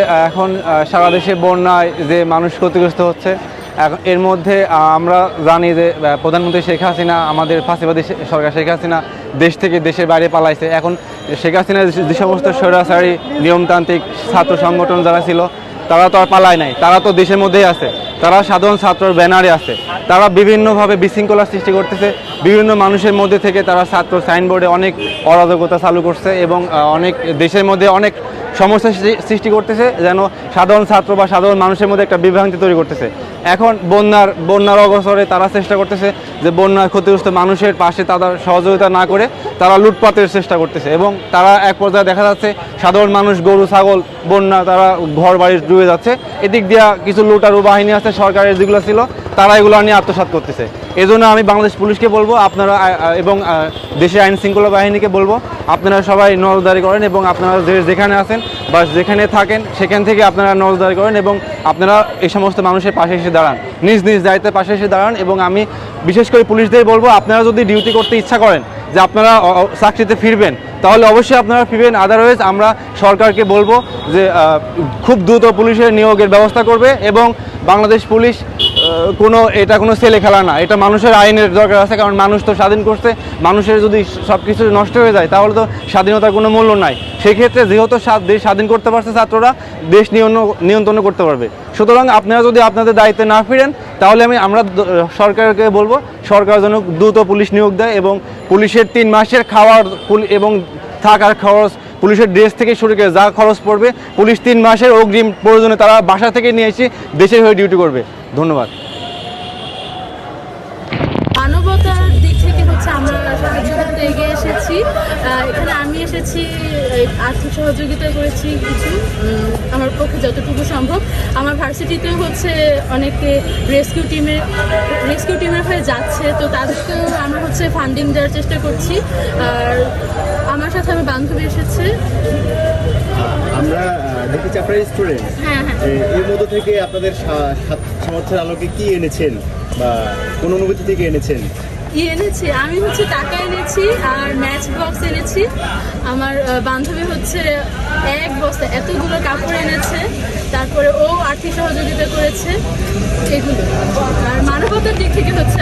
এখন সারা দেশে বন্যায় যে মানুষ ক্ষতিগ্রস্ত হচ্ছে এর মধ্যে আমরা জানি যে প্রধানমন্ত্রী শেখ হাসিনা, আমাদের ফাঁসিবাদী সরকার শেখ হাসিনা দেশ থেকে দেশের বাইরে পালাইছে। এখন শেখ হাসিনা যে- সমস্ত স্বৈরাচারী, নিয়মতান্ত্রিক ছাত্র সংগঠন যারা ছিল, তারা তো আর পালায় নাই। তারা তো দেশের মধ্যেই আছে। তারা সাধারণ ছাত্রর ব্যানারে আছে। তারা বিভিন্নভাবে বিশৃঙ্খলা সৃষ্টি করতেছে। বিভিন্ন মানুষের মধ্যে থেকে তারা ছাত্র সাইনবোর্ডে অনেক অরাজকতা চালু করছে এবং অনেক দেশের মধ্যে অনেক সমস্যা সৃষ্টি করতেছে, যেন সাধারণ ছাত্র বা সাধারণ মানুষের মধ্যে একটা বিভ্রান্তি তৈরি করতেছে। এখন বন্যার বন্যার অবসরে তারা চেষ্টা করতেছে যে বন্যায় ক্ষতিগ্রস্ত মানুষের পাশে তাদের সহযোগিতা না করে তারা লুটপাতের চেষ্টা করতেছে এবং তারা এক পর্যায়ে দেখা যাচ্ছে সাধারণ মানুষ, গরু, ছাগল, বন্যা, তারা ঘর বাড়ি ডুবে যাচ্ছে। এদিক দিয়া কিছু লুটারু বাহিনী আছে, সরকারের যেগুলো ছিল, তারা এগুলো নিয়ে আত্মসাৎ করতেছে। এই জন্য আমি বাংলাদেশ পুলিশকে বলব, আপনারা এবং দেশের আইন শৃঙ্খলা বাহিনীকে বলব, আপনারা সবাই নজরদারি করেন এবং আপনারা যে যেখানে আছেন বা যেখানে থাকেন, সেখান থেকে আপনারা নজরদারি করেন এবং আপনারা এই সমস্ত মানুষের পাশে এসে দাঁড়ান। নিজ নিজ দায়িত্বের পাশে এসে দাঁড়ান এবং আমি বিশেষ করে পুলিশদের বলব, আপনারা যদি ডিউটি করতে ইচ্ছা করেন যে আপনারা চাকরিতে ফিরবেন, তাহলে অবশ্যই আপনারা ফিরবেন। আদারওয়াইজ আমরা সরকারকে বলব যে খুব দ্রুত পুলিশের নিয়োগের ব্যবস্থা করবে এবং বাংলাদেশ পুলিশ কোনো, এটা কোনো ছেলে খেলা না। এটা মানুষের আইনের দরকার আছে, কারণ মানুষ তো স্বাধীন করছে। মানুষের যদি সব কিছু নষ্ট হয়ে যায়, তাহলে তো স্বাধীনতার কোনো মূল্য নাই। সেক্ষেত্রে যেহেতু দেশ স্বাধীন করতে পারছে ছাত্ররা, দেশ নিয়ন- নিয়ন্ত্রণ করতে পারবে। সুতরাং আপনারা যদি আপনাদের দায়িত্বে না ফিরেন, তাহলে আমি, আমরা সরকারকে বলব, সরকার যেন দ্রুত পুলিশ নিয়োগ দেয় এবং পুলিশের তিন মাসের খাওয়ার এবং থাকার খরচ পুলিশের ড্রেস থেকে শুরু করে যা খরচ পড়বে, পুলিশ তিন মাসের অগ্রিম প্রয়োজনে তারা বাসা থেকে নিয়ে এসে দেশের হয়ে ডিউটি করবে। ধন্যবাদ। মানবতার দিক থেকে হচ্ছে আমরা যুদ্ধ এগিয়ে এসেছি। এখানে আমি এসেছি আর্থিক সহযোগিতা করেছি কিছু আমার পক্ষে যতটুকু সম্ভব। আমার ভার্সিটিতেও হচ্ছে অনেকে রেস্কিউ টিমের রেস্কিউ টিমের হয়ে যাচ্ছে, তো তাদেরকেও ফান্ডিং দেওয়ার চেষ্টা করছি। আর আমার সাথে আমার বান্ধবী এসেছে। আমরা দেখেছি আপনারা স্টুডেন্ট হ্যাঁ হ্যাঁ। এর মধ্যে থেকে আপনাদের সামর্থ্যের আলোকে কি এনেছেন? বা কোন অনুভূতি থেকে এনেছেন? ই এনেছি? আমি হচ্ছে টাকা এনেছি আর ম্যাচ বক্স এনেছি। আমার বান্ধবী হচ্ছে এক বস্তা এতগুলো কাপড় এনেছে। তারপরে ও আর্থিক সহযোগিতা করেছে। এগুলো। আর মানবতার দিক থেকে হচ্ছে